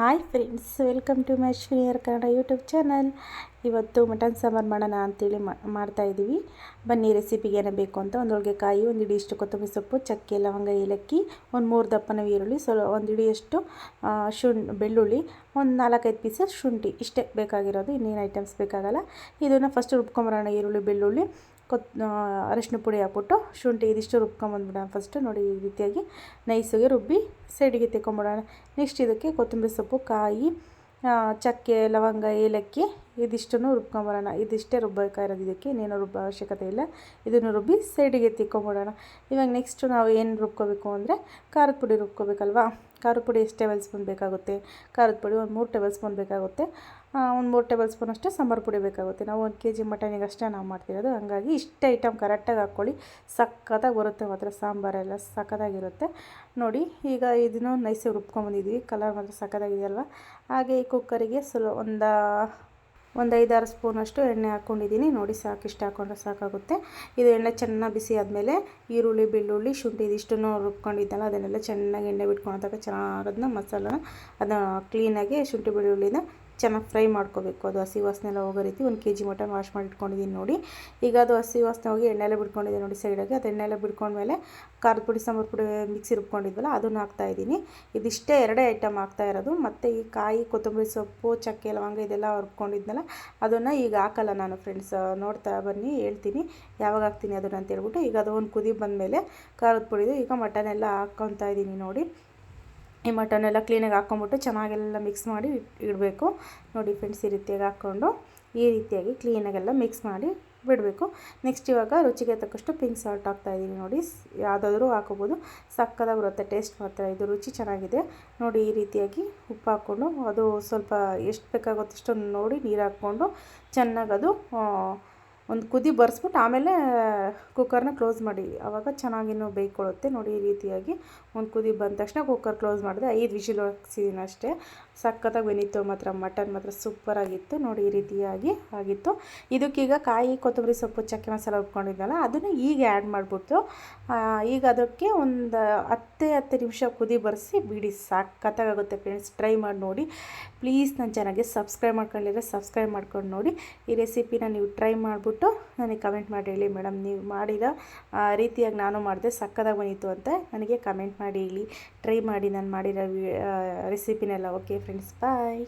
Hi friends, welcome to my ಶ್ರೀಯರ್ Kannada YouTube channel. ಇವತ್ತು mutton sambar ಮಾಡೋಣ ಅಂತೇಳಿ ಮಾಡ್ತಾ ಇದ್ದೀವಿ ಬನ್ನಿ ರೆಸಿಪಿಗೆ ಏನೇ ಬೇಕು ಅಂತ ಒಂದು ಕಾಯಿ, ಒಂದು ಇಡಿಯಷ್ಟು ಕೊತ್ತಂಬರಿ ಸೊಪ್ಪು, ಚಕ್ಕೆ, ಲವಂಗ, ಏಲಕ್ಕಿ, ಒಂದು ಮೂರು ದಪ್ಪನ ಈರುಳ್ಳಿ ಸೊ ಒಂದು ಶುಂಠಿ, ಬೆಳ್ಳುಳ್ಳಿ, ಒಂದು ನಾಲ್ಕೈದು ಪೀಸ ಶುಂಠಿ. ಇಷ್ಟೇ ಬೇಕಾಗಿರೋದು, ಇನ್ನೇನು ಐಟಮ್ಸ್ ಬೇಕಾಗಲ್ಲ. ಇದನ್ನು ಫಸ್ಟ್ ರುಬ್ಕೊಂಬರೋಣ ಈರುಳ್ಳಿ, ಬೆಳ್ಳುಳ್ಳಿ. ಕೊತ್ ಅರಿಶಿನ ಪುಡಿ ಹಾಕ್ಬಿಟ್ಟು ಶುಂಠಿ ಇದಿಷ್ಟು ರುಬ್ಕೊಂಬಂದ್ಬಿಡೋಣ ಫಸ್ಟು ನೋಡಿ ಈ ರೀತಿಯಾಗಿ ನೈಸಿಗೆ ರುಬ್ಬಿ ಸೈಡಿಗೆ ತೆಕ್ಕೊಂಬಿಡೋಣ. ನೆಕ್ಸ್ಟ್ ಇದಕ್ಕೆ ಕೊತ್ತಂಬರಿ ಸೊಪ್ಪು, ಕಾಯಿ ಚಕ್ಕೆ, ಲವಂಗ, ಏಲಕ್ಕಿ ಇದಿಷ್ಟನ್ನು ರುಬ್ಕೊಂಬರೋಣ. ಇದಿಷ್ಟೇ ರುಬ್ಬಬೇಕಾಗಿರೋದು ಇದಕ್ಕೆ ಇನ್ನೇನು ರುಬ್ಬ ಅವಶ್ಯಕತೆ ಇಲ್ಲ. ಇದನ್ನು ರುಬ್ಬಿ ಸೈಡಿಗೆ ತಿಕ್ಕೊಂಬಿಡೋಣ. ಇವಾಗ ನೆಕ್ಸ್ಟು ನಾವು ಏನು ರುಬ್ಕೋಬೇಕು ಅಂದರೆ ಖಾರದ ಪುಡಿ ರುಬ್ಕೋಬೇಕಲ್ವಾ? ಖಾರದ ಪುಡಿ ಎಷ್ಟು ಟೇಬಲ್ ಸ್ಪೂನ್ ಬೇಕಾಗುತ್ತೆ? ಖಾರದ ಪುಡಿ ಒಂದು ಮೂರು ಟೇಬಲ್ ಸ್ಪೂನ್ ಬೇಕಾಗುತ್ತೆ. ಒಂದು ಮೂರು ಟೇಬಲ್ ಸ್ಪೂನ್ ಅಷ್ಟೇ ಸಾಂಬಾರು ಪುಡಿ ಬೇಕಾಗುತ್ತೆ. ನಾವು ಒಂದು ಕೆ ಜಿ ಮಟನಿಗೆ ಅಷ್ಟೇ ನಾವು ಮಾಡ್ತಿರೋದು. ಹಾಗಾಗಿ ಇಷ್ಟು ಐಟಮ್ ಕರೆಕ್ಟಾಗಿ ಹಾಕ್ಕೊಳ್ಳಿ. ಸಕ್ಕತ್ತಾಗಿ ಬರುತ್ತೆ ಮಾತ್ರ ಸಾಂಬಾರೆಲ್ಲ ಸಕ್ಕತ್ತಾಗಿರುತ್ತೆ. ನೋಡಿ, ಈಗ ಇದನ್ನು ನೈಸಿಗೆ ರುಬ್ಕೊಂಬಂದಿದ್ದೀವಿ. ಕಲರ್ ಮಾತ್ರ ಸಕ್ಕತ್ತಾಗಿದೆಯಲ್ವ? ಹಾಗೆ ಈ ಕುಕ್ಕರಿಗೆ ಸ್ವಲ್ಪ ಒಂದು ಒಂದು ಐದಾರು ಸ್ಪೂನಷ್ಟು ಎಣ್ಣೆ ಹಾಕ್ಕೊಂಡಿದ್ದೀನಿ. ನೋಡಿ ಸಾಕು, ಇಷ್ಟ ಹಾಕ್ಕೊಂಡ್ರೆ ಸಾಕಾಗುತ್ತೆ. ಇದು ಎಣ್ಣೆ ಚೆನ್ನಾಗಿ ಬಿಸಿ ಆದಮೇಲೆ ಈರುಳ್ಳಿ, ಬೆಳ್ಳುಳ್ಳಿ, ಶುಂಠಿ ಇದಿಷ್ಟನ್ನು ರುಬ್ಕೊಂಡಿದ್ದಲ್ಲ, ಅದನ್ನೆಲ್ಲ ಚೆನ್ನಾಗಿ ಎಣ್ಣೆ ಬಿಟ್ಕೊಂಡಾಗ ಚೆನ್ನಾಗಿ ಅದನ್ನ ಮಸಾಲ ಅದನ್ನ ಕ್ಲೀನಾಗಿ ಶುಂಠಿ, ಬೆಳ್ಳುಳ್ಳಿನ ಚೆನ್ನಾಗಿ ಫ್ರೈ ಮಾಡ್ಕೋಬೇಕು. ಅದು ಹಸಿ ವಾಸನೆಲ್ಲ ಹೋಗೋ ರೀತಿ ಒಂದು ಕೆ ಜಿ ಮಟನ್ ವಾಶ್ ಮಾಡಿ ಇಟ್ಕೊಂಡಿದ್ದೀನಿ ನೋಡಿ. ಈಗ ಅದು ಹಸಿ ವಾಸನೆ ಹೋಗಿ ಎಣ್ಣೆಲ್ಲ ಬಿಟ್ಕೊಂಡಿದೆ ನೋಡಿ ಸೈಡಾಗಿ ಅದು ಎಣ್ಣೆಲ್ಲ ಬಿಟ್ಕೊಂಡ್ಮೇಲೆ ಖಾರದ ಪುಡಿ, ಸಾಂಬಾರು ಪುಡಿ ಮಿಕ್ಸಿ ರುಬ್ಕೊಂಡಿದ್ವಲ್ಲ, ಅದನ್ನು ಹಾಕ್ತಾಯಿದ್ದೀನಿ ಇದಿಷ್ಟೇ ಎರಡೇ ಐಟಮ್ ಹಾಕ್ತಾ ಇರೋದು. ಮತ್ತು ಈ ಕಾಯಿ, ಕೊತ್ತಂಬರಿ ಸೊಪ್ಪು, ಚಕ್ಕೆ, ಲವಂಗ ಇದೆಲ್ಲ ರುಬ್ಕೊಂಡಿದ್ನಲ್ಲ, ಅದನ್ನು ಈಗ ಹಾಕಲ್ಲ ನಾನು ಫ್ರೆಂಡ್ಸ್ ನೋಡ್ತಾ ಬನ್ನಿ, ಹೇಳ್ತೀನಿ. ಯಾವಾಗ ಹಾಕ್ತೀನಿ ಅದನ್ನು ಅಂತ ಹೇಳ್ಬಿಟ್ಟು ಈಗ ಅದು ಒಂದು ಕುದಿ ಬಂದಮೇಲೆ ಖಾರದ ಪುಡಿದು ಈಗ ಮಟನ್ ಎಲ್ಲ ಹಾಕ್ಕೊತಾ ಇದ್ದೀನಿ ನೋಡಿ. ಈ ಮಟನೆಲ್ಲ ಕ್ಲೀನಾಗಿ ಹಾಕ್ಕೊಂಬಿಟ್ಟು ಚೆನ್ನಾಗೆಲ್ಲ ಮಿಕ್ಸ್ ಮಾಡಿ ಇಡಬೇಕು. ನೋಡಿ ಫ್ರೆಂಡ್ಸ್, ಈ ರೀತಿಯಾಗಿ ಹಾಕ್ಕೊಂಡು ಈ ರೀತಿಯಾಗಿ ಕ್ಲೀನಾಗೆಲ್ಲ ಮಿಕ್ಸ್ ಮಾಡಿ ಬಿಡಬೇಕು. ನೆಕ್ಸ್ಟ್ ಇವಾಗ ರುಚಿಗೆ ತಕ್ಕಷ್ಟು ಪಿಂಕ್ ಸಾಲ್ಟ್ ಹಾಕ್ತಾಯಿದ್ದೀನಿ ನೋಡಿ. ಯಾವುದಾದ್ರೂ ಹಾಕೋಬೋದು ಸಕ್ಕದಾಗಿ ಬರುತ್ತೆ, ಟೇಸ್ಟ್ ಮಾತ್ರ. ಇದು ರುಚಿ ಚೆನ್ನಾಗಿದೆ. ನೋಡಿ ಈ ರೀತಿಯಾಗಿ ಉಪ್ಪು ಹಾಕ್ಕೊಂಡು ಅದು ಸ್ವಲ್ಪ ಎಷ್ಟು ಬೇಕಾಗುತ್ತೋ ಅಷ್ಟೊಂದು ನೋಡಿ ನೀರು ಹಾಕ್ಕೊಂಡು ಚೆನ್ನಾಗಿ ಅದು ಒಂದು ಕುದಿ ಬರ್ಸ್ಬಿಟ್ಟು ಆಮೇಲೆ ಕುಕ್ಕರ್ನ ಕ್ಲೋಸ್ ಮಾಡಿ. ಆವಾಗ ಚೆನ್ನಾಗಿನೂ ಬೇಯ್ಕೊಳ್ಳುತ್ತೆ ನೋಡಿ ಈ ರೀತಿಯಾಗಿ. ಒಂದು ಕುದಿ ಬಂದ ತಕ್ಷಣ ಕುಕ್ಕರ್ ಕ್ಲೋಸ್ ಮಾಡಿದೆ. ಐದು ವಿಷಿಲ್ ಹಾಕ್ಸಿದ್ದೀನಿ ಅಷ್ಟೇ. ಸಖತ್ತಾಗಿ ಬೆನಿತ್ತು ಮಾತ್ರ. ಮಟನ್ ಮಾತ್ರ ಸೂಪರಾಗಿತ್ತು ನೋಡಿ ಈ ರೀತಿಯಾಗಿ ಆಗಿತ್ತು. ಇದಕ್ಕೀಗ ಕಾಯಿ, ಕೊತ್ತಂಬರಿ ಸೊಪ್ಪು, ಚಕ್ಕೆ ಮಸಾಲ ಉಟ್ಕೊಂಡಿದ್ದಲ್ಲ ಅದನ್ನು ಈಗ ಆ್ಯಡ್ ಮಾಡಿಬಿಟ್ಟು ಈಗ ಅದಕ್ಕೆ ಒಂದು ಹತ್ತೇ ಹತ್ತು ನಿಮಿಷ ಕುದಿ ಬರೆಸಿ ಬಿಡಿ. ಸಖತ್ತಾಗುತ್ತೆ ಫ್ರೆಂಡ್ಸ್ ಟ್ರೈ ಮಾಡಿ ನೋಡಿ. ಪ್ಲೀಸ್ ನನ್ನ ಚೆನ್ನಾಗಿ ಸಬ್ಸ್ಕ್ರೈಬ್ ಮಾಡ್ಕೊಂಡಿದ್ರೆ ಸಬ್ಸ್ಕ್ರೈಬ್ ಮಾಡ್ಕೊಂಡು ನೋಡಿ. ಈ ರೆಸಿಪಿನ ನೀವು ಟ್ರೈ ಮಾಡಿಬಿಟ್ಟು ನನಗೆ ಕಮೆಂಟ್ ಮಾಡಿ ಹೇಳಿ ಮೇಡಮ್ ನೀವು ಮಾಡಿದ ರೀತಿಯಾಗಿ ನಾನು ಮಾಡಿದೆ ಸಕ್ಕದಾಗಿ ಬಂದಿತ್ತು ಅಂತ ನನಗೆ ಕಮೆಂಟ್ ಮಾಡಿ ಹೇಳಿ. ಟ್ರೈ ಮಾಡಿ, ನಾನು ಮಾಡಿರೋ ರೆಸಿಪಿನೆಲ್ಲ ಓಕೆ ಫ್ರೆಂಡ್ಸ್ ಬಾಯ್